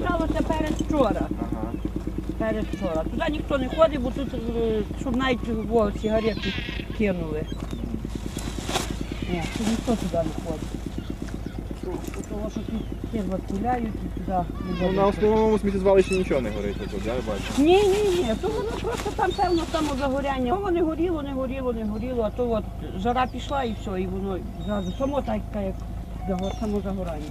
сталося перед вчора. Ага. Передвчора. Туди ніхто не ходить, бо тут, е, щоб навіть во, сигарети кинули. Ні, тут ніхто туди не ходить. Тому що тут фірма гуляють і туди не Ну, на основному сміттєзвалищі нічого не горить, тут, я бачу. Ні, ні, ні, то воно просто там певно самозагоряння. Воно не горіло, не горіло, не горіло, а то от жара пішла і все, і воно зразу само так, як само самозагорання.